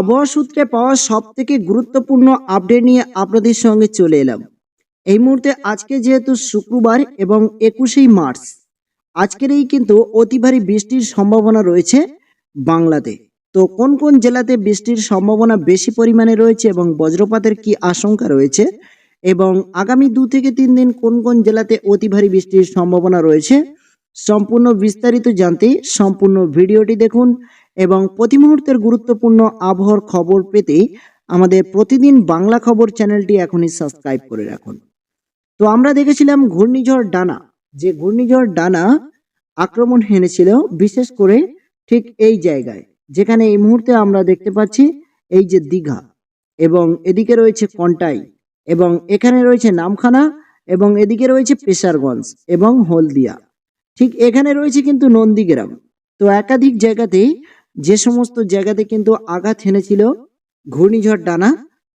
আবহাওয়া সূত্রে পাওয়া সব থেকে গুরুত্বপূর্ণ আপডেট নিয়ে আপনাদের সঙ্গে চলে এলাম। এই মুহূর্তে আজকে যেহেতু শুক্রবার এবং একুশেই মার্চ, আজকের এই কিন্তু অতি ভারী বৃষ্টির সম্ভাবনা রয়েছে বাংলাতে। তো কোন কোন জেলাতে বৃষ্টির সম্ভাবনা বেশি পরিমাণে রয়েছে এবং বজ্রপাতের কি আশঙ্কা রয়েছে? এবং আগামী দু থেকে তিন দিন কোন কোন জেলাতে অতি ভারী বৃষ্টির সম্ভাবনা রয়েছে? সম্পূর্ণ বিস্তারিত জানতে সম্পূর্ণ ভিডিওটি দেখুন এবং প্রতি মুহূর্তের গুরুত্বপূর্ণ আবহাওয়ার খবর পেতে আমাদের প্রতিদিন বাংলা খবর চ্যানেলটি এখনই সাবস্ক্রাইব করে রাখুন। তো আমরা দেখেছিলাম ঘূর্ণিঝড় ডানা। যে ঘূর্ণিঝড় ডানা আক্রমণ হেনেছিল বিশেষ করে ঠিক এই জায়গায়। যেখানে এই মুহূর্তে আমরা দেখতে পাচ্ছি এই যে দীঘা এবং এদিকে রয়েছে কন্টাই এবং এখানে রয়েছে নামখানা এবং এদিকে রয়েছে পেশারগঞ্জ এবং হলদিয়া। ঠিক এখানে রয়েছে কিন্তু নন্দীগ্রাম। তো একাধিক জায়গাতেই যে সমস্ত জায়গাতে কিন্তু আঘাত হেনেছিল, ঘূর্ণিঝড় ডানা,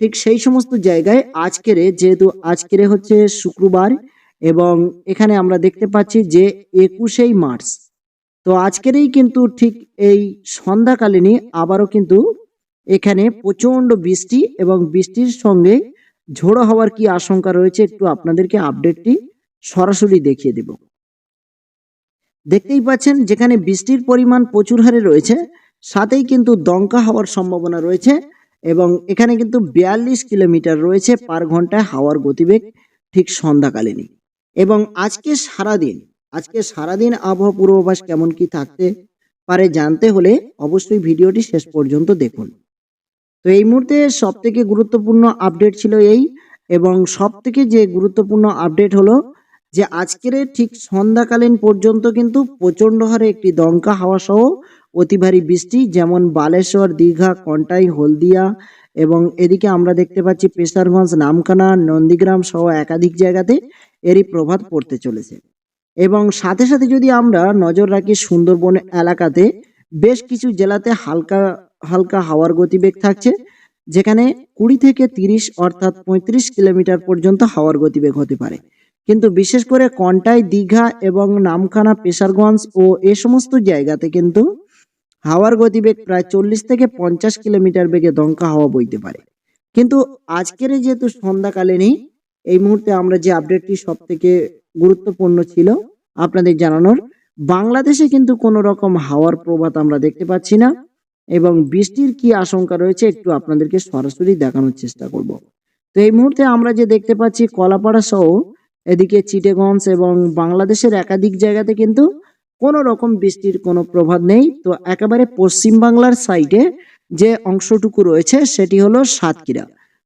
ঠিক সেই সমস্ত জায়গায় আজকেরে যেহেতু আজকেরে হচ্ছে শুক্রবার এবং এখানে আমরা দেখতে পাচ্ছি যে একুশেই মার্চ। তো আজকেরই কিন্তু ঠিক এই সন্ধ্যাকালীনই আবারও কিন্তু এখানে প্রচণ্ড বৃষ্টি এবং বৃষ্টির সঙ্গে ঝোড়ো হওয়ার কি আশঙ্কা রয়েছে একটু আপনাদেরকে আপডেটটি সরাসরি দেখিয়ে দেব। দেখতেই পাচ্ছেন যেখানে বৃষ্টির পরিমাণ প্রচুর হারে রয়েছে সাথেই কিন্তু দমকা হওয়ার সম্ভাবনা রয়েছে এবং এখানে কিন্তু বিয়াল্লিশ কিলোমিটার রয়েছে পার ঘন্টায় হাওয়ার গতিবেগ ঠিক সন্ধ্যাকালীনই। এবং আজকে সারাদিন আজকে সারাদিন আবহাওয়া পূর্বাভাস কেমন কি থাকতে পারে জানতে হলে অবশ্যই ভিডিওটি শেষ পর্যন্ত দেখুন। তো এই মুহূর্তে সব থেকে গুরুত্বপূর্ণ আপডেট ছিল এই এবং সব থেকে যে গুরুত্বপূর্ণ আপডেট হলো যে আজকের ঠিক সন্ধ্যাকালীন পর্যন্ত কিন্তু প্রচণ্ড হারে একটি দমকা হাওয়া সহ অতি ভারী বৃষ্টি, যেমন বালেশ্বর, দীঘা, কন্টাই, হলদিয়া এবং এদিকে আমরা দেখতে পাচ্ছি পেশারগঞ্জ, নামখানা, নন্দীগ্রাম সহ একাধিক জায়গাতে এরই প্রভাব পড়তে চলেছে। এবং সাথে সাথে যদি আমরা নজর রাখি সুন্দরবন এলাকাতে, বেশ কিছু জেলাতে হালকা হালকা হাওয়ার গতিবেগ থাকছে, যেখানে কুড়ি থেকে তিরিশ অর্থাৎ পঁয়ত্রিশ কিলোমিটার পর্যন্ত হাওয়ার গতিবেগ হতে পারে। কিন্তু বিশেষ করে কন্টাই, দীঘা এবং নামখানা, পেশারগঞ্জ ও এ সমস্ত জায়গাতে কিন্তু হাওয়ার গতিবেগ প্রায় চল্লিশ থেকে পঞ্চাশ কিলোমিটার বেগে দমকা হাওয়া বইতে পারে। কিন্তু আজকের যেহেতু সন্ধ্যাকালীনই, এই মুহূর্তে আমরা যে আপডেটটি সব থেকে গুরুত্বপূর্ণ ছিল আপনাদের জানানোর, বাংলাদেশে কিন্তু কোনো রকম হাওয়ার প্রভাত আমরা দেখতে পাচ্ছি না এবং বৃষ্টির কি আশঙ্কা রয়েছে একটু আপনাদেরকে সরাসরি দেখানোর চেষ্টা করব। তো এই মুহূর্তে আমরা যে দেখতে পাচ্ছি, কলাপাড়া সহ এদিকে চিটেগঞ্জ এবং বাংলাদেশের একাধিক জায়গাতে কিন্তু কোনো রকম বৃষ্টির কোনো প্রভাব নেই। তো একেবারে পশ্চিম বাংলার সাইডে যে অংশটুকু রয়েছে, সেটি হলো সাতক্ষীরা।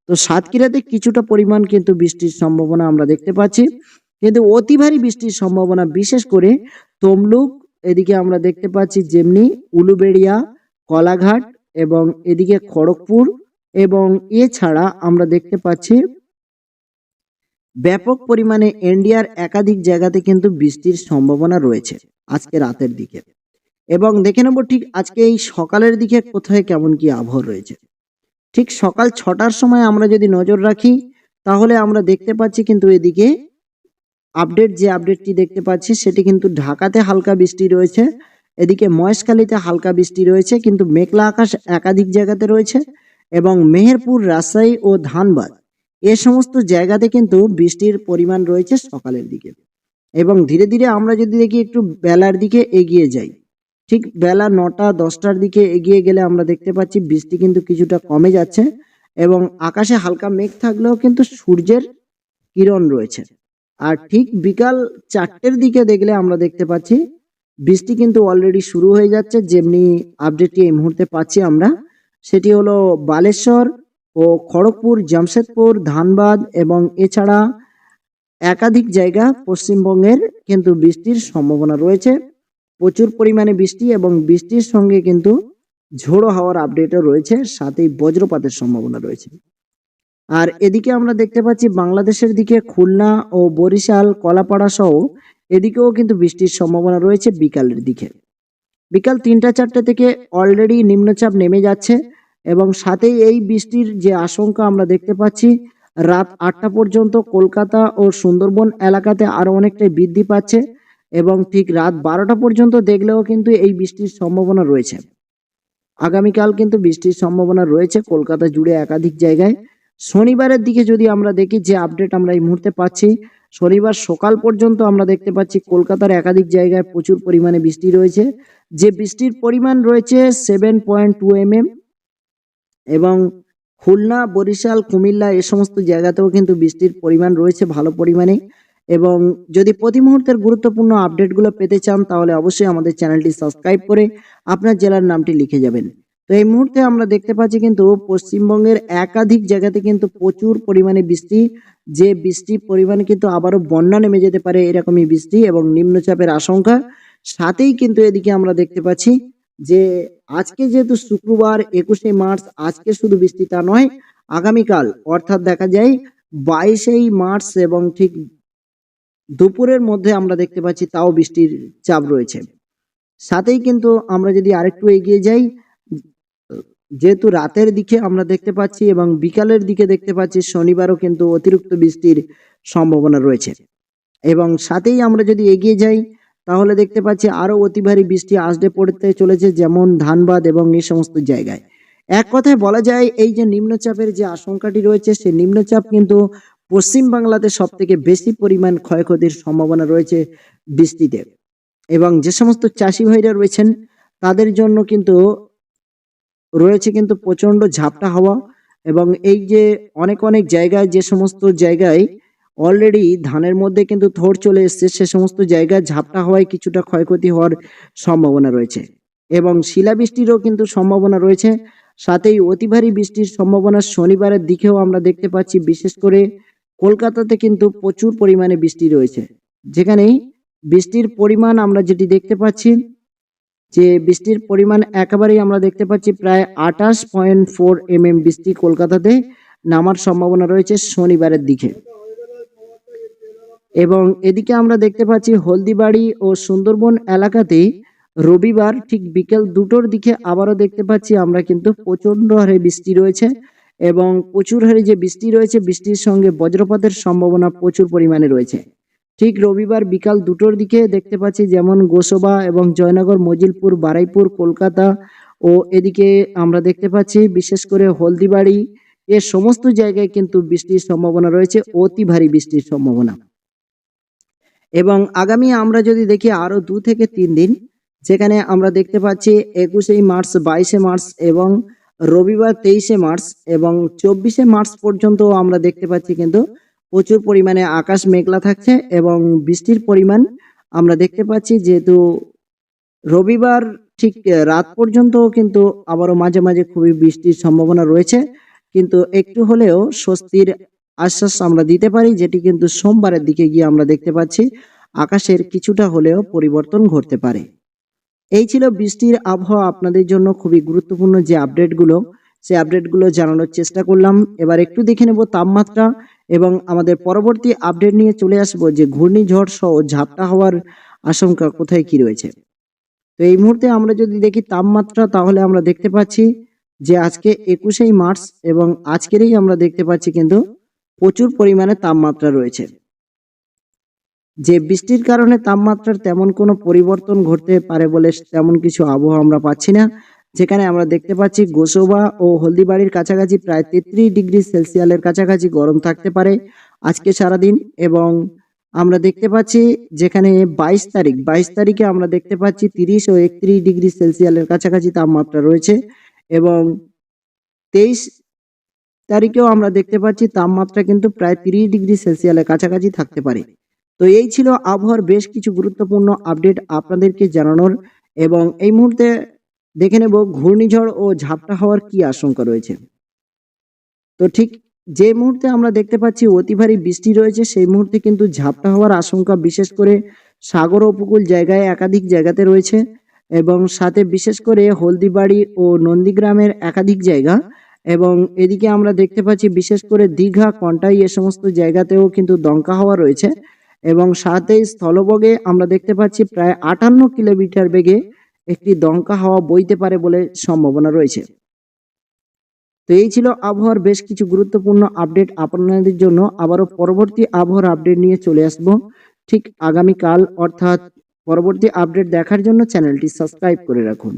তো সাতক্ষীরাতে কিছুটা পরিমাণ কিন্তু বৃষ্টির সম্ভাবনা আমরা দেখতে পাচ্ছি। কিন্তু অতি ভারী বৃষ্টির সম্ভাবনা বিশেষ করে তমলুক, এদিকে আমরা দেখতে পাচ্ছি যেমনি উলুবেড়িয়া, কলাঘাট এবং এদিকে খড়গপুর এবং এছাড়া আমরা দেখতে পাচ্ছি ব্যাপক পরিমাণে ইন্ডিয়ার একাধিক জায়গাতে কিন্তু বৃষ্টির সম্ভাবনা রয়েছে। আজকে রাতের দিকে। এবং দেখে নেব ঠিক আজকে এই সকালের দিকে কোথায় কেমন কি আবহাওয়া রয়েছে। ঠিক সকাল ছটার সময় আমরা যদি নজর রাখি, তাহলে আমরা দেখতে পাচ্ছি কিন্তু এদিকে আপডেট যে আপডেটটি দেখতে পাচ্ছি, সেটি কিন্তু ঢাকাতে হালকা বৃষ্টি রয়েছে, এদিকে মহেশখালীতে হালকা বৃষ্টি রয়েছে, কিন্তু মেঘলা আকাশ একাধিক জায়গাতে রয়েছে এবং মেহেরপুর, রাজশাহী ও ধানবাদ এ সমস্ত জায়গাতে কিন্তু বৃষ্টির পরিমাণ রয়েছে সকালের দিকে। এবং ধীরে ধীরে আমরা যদি দেখি একটু বেলার দিকে এগিয়ে যাই, ঠিক বেলা নটা, দশটার দিকে এগিয়ে গেলে আমরা দেখতে পাচ্ছি বৃষ্টি কিন্তু কিছুটা কমে যাচ্ছে এবং আকাশে হালকা মেঘ থাকলেও কিন্তু সূর্যের কিরণ রয়েছে। আর ঠিক বিকাল চারটের দিকে দেখলে আমরা দেখতে পাচ্ছি বৃষ্টি কিন্তু অলরেডি শুরু হয়ে যাচ্ছে, যেমনি আপডেটটি এই মুহূর্তে পাচ্ছি আমরা। সেটি হলো বালেশ্বর ও খড়গপুর, জামশেদপুর, ধানবাদ এবং এছাড়া একাধিক জায়গা পশ্চিমবঙ্গের কিন্তু বৃষ্টির সম্ভাবনা রয়েছে। প্রচুর পরিমাণে বৃষ্টি এবং বৃষ্টির সঙ্গে কিন্তু ঝোড়ো হওয়ার আপডেটও রয়েছে, সাথেই বজ্রপাতের সম্ভাবনা রয়েছে। আর এদিকে আমরা দেখতে পাচ্ছি বাংলাদেশের দিকে খুলনা ও বরিশাল, কলাপাড়া সহ এদিকেও কিন্তু বৃষ্টির সম্ভাবনা রয়েছে বিকালের দিকে। বিকাল তিনটা চারটে থেকে অলরেডি নিম্নচাপ নেমে যাচ্ছে এবং সাথেই এই বৃষ্টির যে আশঙ্কা আমরা দেখতে পাচ্ছি রাত আটটা পর্যন্ত কলকাতা ও সুন্দরবন এলাকাতে আরও অনেকটাই বৃদ্ধি পাচ্ছে এবং ঠিক রাত বারোটা পর্যন্ত দেখলেও কিন্তু এই বৃষ্টির সম্ভাবনা রয়েছে। আগামীকাল কিন্তু বৃষ্টির সম্ভাবনা রয়েছে কলকাতা জুড়ে একাধিক জায়গায়। শনিবারের দিকে যদি আমরা দেখি যে আপডেট আমরা এই মুহূর্তে পাচ্ছি, শনিবার সকাল পর্যন্ত আমরা দেখতে পাচ্ছি কলকাতার একাধিক জায়গায় প্রচুর পরিমাণে বৃষ্টি রয়েছে। যে বৃষ্টির পরিমাণ রয়েছে সেভেন পয়েন্ট টু এম এবং খুলনা, বরিশাল, কুমিল্লা এ সমস্ত জায়গাতেও কিন্তু বৃষ্টির পরিমাণ রয়েছে ভালো পরিমাণে। এবং যদি প্রতি মুহূর্তের গুরুত্বপূর্ণ আপডেটগুলো পেতে চান, তাহলে অবশ্যই আমাদের চ্যানেলটি সাবস্ক্রাইব করে আপনার জেলার নামটি লিখে যাবেন। তো এই মুহূর্তে আমরা দেখতে পাচ্ছি কিন্তু পশ্চিমবঙ্গের একাধিক জায়গাতে কিন্তু প্রচুর পরিমাণে বৃষ্টি। যে বৃষ্টির পরিমাণে কিন্তু আবারও বন্যা নেমে যেতে পারে এরকমই বৃষ্টি এবং নিম্নচাপের আশঙ্কা। সাথেই কিন্তু এদিকে আমরা দেখতে পাচ্ছি যে আজকে যেহেতু শুক্রবার একুশে মার্চ, আজকে শুধু বৃষ্টি তা নয়, আগামীকাল, অর্থাৎ দেখা যায় বাইশেই মার্চ এবং ঠিক দুপুরের মধ্যে আমরা দেখতে পাচ্ছি তাও বৃষ্টির চাপ রয়েছে। সাথেই কিন্তু আমরা যদি আরেকটু এগিয়ে যাই, যেহেতু রাতের দিকে আমরা দেখতে পাচ্ছি এবং বিকালের দিকে দেখতে পাচ্ছি শনিবারও কিন্তু অতিরিক্ত বৃষ্টির সম্ভাবনা রয়েছে। এবং সাথেই আমরা যদি এগিয়ে যাই তাহলে দেখতে পাচ্ছি আরও অতি ভারী বৃষ্টি আসতে পড়তে চলেছে যেমন ধানবাদ এবং এই সমস্ত জায়গায়। এক কথায় বলা যায়, এই যে নিম্নচাপের যে আশঙ্কাটি রয়েছে সেই নিম্নচাপ কিন্তু পশ্চিম বাংলাতে সব থেকে বেশি পরিমাণ ক্ষয়ক্ষতির সম্ভাবনা রয়েছে বৃষ্টিতে। এবং যে সমস্ত চাষি ভাইরা রয়েছেন, তাদের জন্য কিন্তু রয়েছে কিন্তু প্রচণ্ড ঝাপটা হাওয়া এবং এই যে অনেক অনেক জায়গায়, যে সমস্ত জায়গায় অলরেডি ধানের মধ্যে কিন্তু থোড় চলে এসছে, সে সমস্ত জায়গায় ঝাপটা হওয়ায় কিছুটা ক্ষয়ক্ষতি হওয়ার সম্ভাবনা রয়েছে। এবং শিলাবৃষ্টিরও কিন্তু সম্ভাবনা রয়েছে। সাথেই অতি ভারী বৃষ্টির সম্ভাবনা শনিবারের দিকেও আমরা দেখতে পাচ্ছি, বিশেষ করে কলকাতাতে কিন্তু প্রচুর পরিমাণে বৃষ্টি রয়েছে। যেখানে বৃষ্টির পরিমাণ আমরা যেটি দেখতে পাচ্ছি, যে বৃষ্টির পরিমাণ একেবারেই আমরা দেখতে পাচ্ছি প্রায় আঠাশ পয়েন্ট ফোর এম বৃষ্টি কলকাতাতে নামার সম্ভাবনা রয়েছে শনিবারের দিকে। এবং এদিকে আমরা দেখতে পাচ্ছি হলদিবাড়ি ও সুন্দরবন এলাকাতে রবিবার ঠিক বিকেল দুটোর দিকে আবারও দেখতে পাচ্ছি আমরা কিন্তু প্রচণ্ড হারে বৃষ্টি রয়েছে এবং প্রচুর হারে যে বৃষ্টি রয়েছে, বৃষ্টির সঙ্গে বজ্রপাতের সম্ভাবনা প্রচুর পরিমাণে রয়েছে। ঠিক রবিবার বিকাল দুটোর দিকে দেখতে পাচ্ছি যেমন গোসবা এবং জয়নগর, মজিলপুর, বারাইপুর, কলকাতা ও এদিকে আমরা দেখতে পাচ্ছি বিশেষ করে হলদিবাড়ি এ সমস্ত জায়গায় কিন্তু বৃষ্টির সম্ভাবনা রয়েছে, অতি ভারী বৃষ্টির সম্ভাবনা। এবং আগামী আমরা যদি দেখি আরও দু থেকে তিন দিন, যেখানে আমরা দেখতে পাচ্ছি একুশে মার্চ, বাইশে মার্চ এবং রবিবার তেইশে মার্চ এবং চব্বিশে মার্চ পর্যন্ত আমরা দেখতে পাচ্ছি কিন্তু প্রচুর পরিমাণে আকাশ মেঘলা থাকছে এবং বৃষ্টির পরিমাণ আমরা দেখতে পাচ্ছি যেহেতু রবিবার ঠিক রাত পর্যন্ত কিন্তু আবারও মাঝে মাঝে খুবই বৃষ্টির সম্ভাবনা রয়েছে। কিন্তু একটু হলেও স্বস্তির আশ্বাস আমরা দিতে পারি, যেটি কিন্তু সোমবারের দিকে গিয়ে আমরা দেখতে পাচ্ছি, আকাশের কিছুটা হলেও পরিবর্তন ঘটতে পারে। এই ছিল বৃষ্টির আবহাওয়া। আপনাদের জন্য খুবই গুরুত্বপূর্ণ যে আপডেটগুলো, সেই আপডেটগুলো জানানোর চেষ্টা করলাম। এবার একটু দেখে নেব তাপমাত্রা এবং আমাদের পরবর্তী আপডেট নিয়ে চলে আসব যে ঘূর্ণিঝড় সহ ঝাপটা হওয়ার আশঙ্কা কোথায় কি রয়েছে। তো এই মুহূর্তে আমরা যদি দেখি তাপমাত্রা, তাহলে আমরা দেখতে পাচ্ছি যে আজকে একুশেই মার্চ এবং আজকেরই আমরা দেখতে পাচ্ছি কিন্তু প্রচুর পরিমাণে তাপমাত্রা রয়েছে। যে বৃষ্টির কারণে তাপমাত্রার তেমন কোনো পরিবর্তন ঘটতে পারে বলে তেমন কিছু আবহাওয়া আমরা পাচ্ছি না। যেখানে আমরা দেখতে পাচ্ছি গোসবা ও হলদিবাড়ির কাছাকাছি প্রায় তেত্রিশ ডিগ্রি সেলসিয়ালের কাছাকাছি গরম থাকতে পারে আজকে সারাদিন এবং আমরা দেখতে পাচ্ছি যেখানে বাইশ তারিখ, বাইশ তারিখে আমরা দেখতে পাচ্ছি তিরিশ ও একত্রিশ ডিগ্রি সেলসিয়ালের কাছাকাছি তাপমাত্রা রয়েছে এবং তেইশ তারিখেও আমরা দেখতে পাচ্ছি তাপমাত্রা কিন্তু প্রায় তিরিশ ডিগ্রি সেলসিয়ালের কাছাকাছি থাকতে পারে। তো এই ছিল আবহাওয়ার বেশ কিছু গুরুত্বপূর্ণ আপডেট আপনাদেরকে জানানোর এবং এই মুহূর্তে দেখে নেব ঘূর্ণিঝড় ও ঝাপটা হওয়ার কি আশঙ্কা রয়েছে। তো ঠিক যে মুহূর্তে আমরা দেখতে পাচ্ছি অতি ভারী বৃষ্টি রয়েছে, সেই মুহূর্তে কিন্তু ঝাপটা হওয়ার আশঙ্কা বিশেষ করে সাগর উপকূল জায়গায় একাধিক জায়গাতে রয়েছে এবং সাথে বিশেষ করে হলদিবাড়ি ও নন্দীগ্রামের একাধিক জায়গা এবং এদিকে আমরা দেখতে পাচ্ছি, বিশেষ করে দীঘা, কন্টাই এ সমস্ত জায়গাতেও কিন্তু দমকা হাওয়া রয়েছে এবং সাথে স্থলবগে আমরা দেখতে পাচ্ছি প্রায় আটান্ন কিলোমিটার বেগে একটি দমকা হাওয়া বইতে পারে বলে সম্ভাবনা রয়েছে। তো এই ছিল আবহাওয়ার বেশ কিছু গুরুত্বপূর্ণ আপডেট আপনাদের জন্য। আবারও পরবর্তী আবহাওয়ার আপডেট নিয়ে চলে আসব। ঠিক আগামীকাল অর্থাৎ পরবর্তী আপডেট দেখার জন্য চ্যানেলটি সাবস্ক্রাইব করে রাখুন।